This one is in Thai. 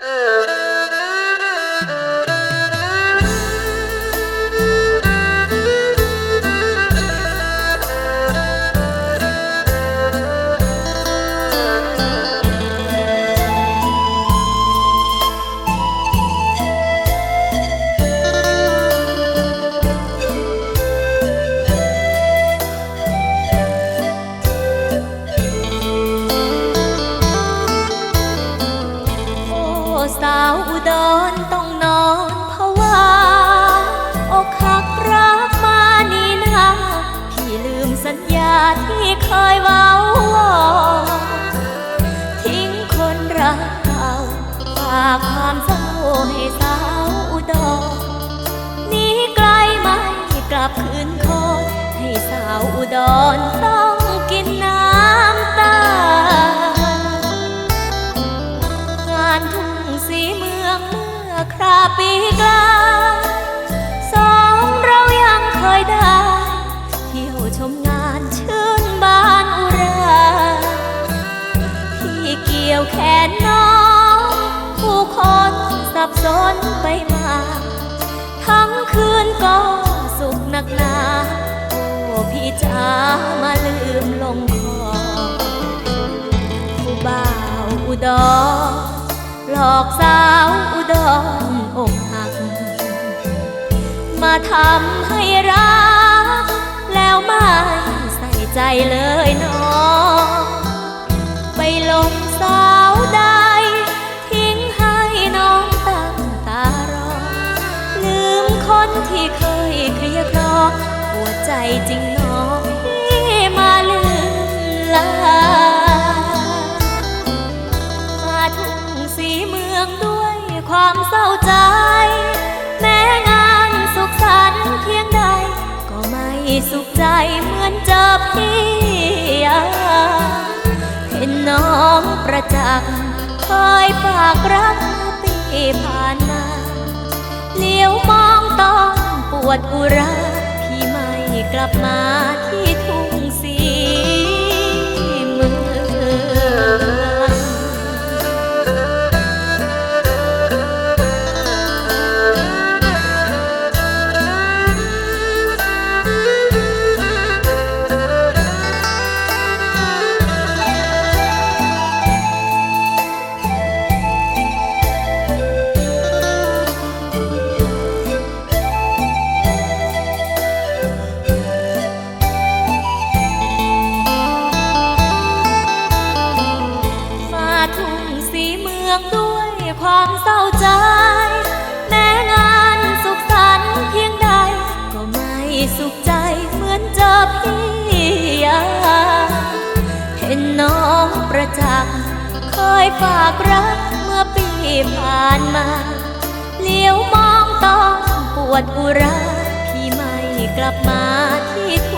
โสาวอุดรต้องนอนภาวาอกหักรักมานี่นาพี่ลืมสัญญาที่เคยเว้าวอทิ้งคนรักเก่าฝากความเศร้าให้สาวอุดรหนีไกลไม่กลับคืนคอนให้สาวอุดรต้อง ยวแขนน้อง ผู้คนสับสนไปมา ทั้งคืนก็สุขหนักหนาโอ้พี่จ๋ามาลืมลงคอผู้บ่าวอุดรหลอกสาวอุดรอกหัก มาทำให้รัก แล้วไม่ใส่ใจเลย คนที่เคยเคลียคลอหัวใจจริงน้องพี่มาลืมลามาทุ่งสีเมืองด้วยความเศร้าใจ แม้งานสุขสันต์เพียงใด ก็ไม่สุขใจเหมือนเจอพี่เห็นน้องประจักษ์เคยฝากรักปีผ่า ดอุระพี่ไม่กลับมาที่ทุ่ง ยฝากรักเมื่อปีผ่านมา เลี้ยวมองต้องปวดอุราพี่ไม่กลับมาที่ทุ่